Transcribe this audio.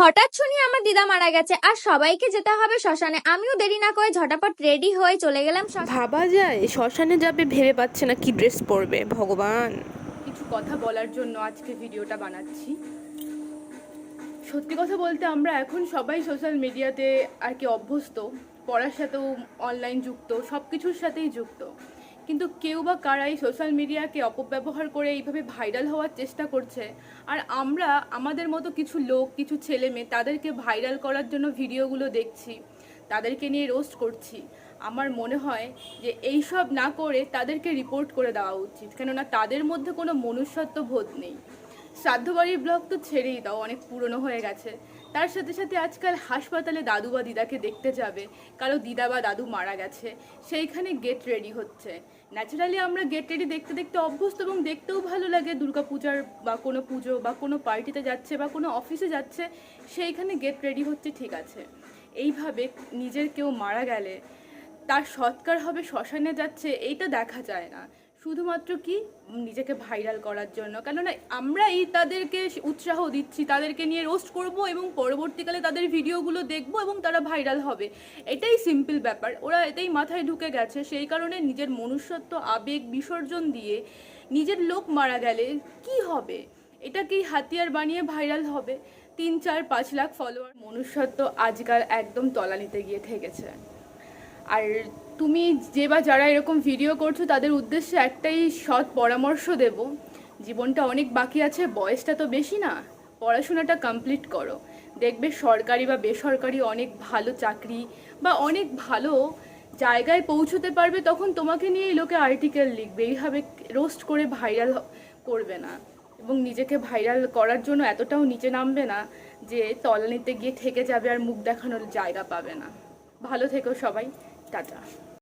হঠাৎ শুনি আমার দিদা মারা গেছে আর সবাইকে যেতে হবে শ্মশানে। আমিও দেরি না করে ঝটাপট রেডি হয়ে চলে গেলাম। ভাবা যায় শ্মশানে যাবে ভেবে পাচ্ছে না কি ড্রেস পরবে ভগবান। কিছু কথা বলার জন্য আজকে ভিডিওটা বানাচ্ছি। সত্যি কথা বলতে আমরা এখন সবাই সোশ্যাল মিডিয়াতে আর কি অভ্যস্ত পড়ার সাথেও অনলাইন যুক্ত সব কিছুর সাথেই যুক্ত। কিন্তু কেউ বা কারাই সোশ্যাল মিডিয়াকে অপব্যবহার করে এইভাবে ভাইরাল হওয়ার চেষ্টা করছে। আর আমরা, আমাদের মতো কিছু লোক, কিছু ছেলে মেয়ে, তাদেরকে ভাইরাল করার জন্য ভিডিওগুলো দেখছি, তাদেরকে নিয়ে রোস্ট করছি। আমার মনে হয় যে এইসব না করে তাদেরকে রিপোর্ট করে দেওয়া উচিত, কেননা তাদের মধ্যে কোনো মনুষ্যত্ব বোধ নেই। শ্রাদ্ধবাড়ির ব্লগ তো ছেড়েই দাও, অনেক পুরনো হয়ে গেছে। তার সাথে সাথে আজকাল হাসপাতালে দাদু বা দিদাকে দেখতে যাবে। কারও দিদা বা দাদু মারা গেছে। সেইখানে গেট রেডি হচ্ছে। ন্যাচারালি আমরা গেট রেডি দেখতে দেখতে অভ্যস্ত এবং দেখতেও ভালো লাগে দুর্গাপূজার বা কোনো পুজো বা কোনো পার্টিতে যাচ্ছে বা কোনো অফিসে যাচ্ছে, সেইখানে গেট রেডি হচ্ছে ঠিক আছে। এইভাবে নিজের কেউ মারা গেলে তার সৎকার হবে, শ্মশানে যাচ্ছে, এইটা দেখা যায় না। শুধুমাত্র কি নিজেকে ভাইরাল করার জন্য? কেননা আমরা এই তাদেরকে উৎসাহ দিচ্ছি, তাদেরকে নিয়ে রোস্ট করব এবং পরবর্তীকালে তাদের ভিডিওগুলো দেখব এবং তারা ভাইরাল হবে। এটাই সিম্পল ব্যাপার। ওরা এটাই মাথায় ঢুকে গেছে। সেই কারণে নিজের মনুষ্যত্ব, আবেগ, বিসর্জন দিয়ে নিজের লোক মারা গেলে কি হবে? এটাকেই হাতিয়ার বানিয়ে ভাইরাল হবে? তিন, চার, পাঁচ লাখ ফলোয়ার মনুষ্যত্ব আজকাল একদম তলানিতে গিয়ে ঠেকেছে। আর তুমি যে বা যারা এরকম ভিডিও করছ, তাদের উদ্দেশ্যে একটাই সৎ পরামর্শ দেব। জীবনটা অনেক বাকি আছে, বয়সটা তো বেশি না। পড়াশোনাটা কমপ্লিট করো। দেখবে সরকারি বা বেসরকারি অনেক ভালো চাকরি বা অনেক ভালো জায়গায় পৌঁছতে পারবে, তখন তোমাকে নিয়েই লোকে আর্টিকেল লিখবে। এইভাবে রোস্ট করে ভাইরাল করবে না। এবং নিজেকে ভাইরাল করার জন্য এতটাও নিচে নামবে না যে তলানিতে গিয়ে থেকে যাবে আর মুখ দেখানোর জায়গা পাবে না। ভালো থেকো সবাই। টাটা।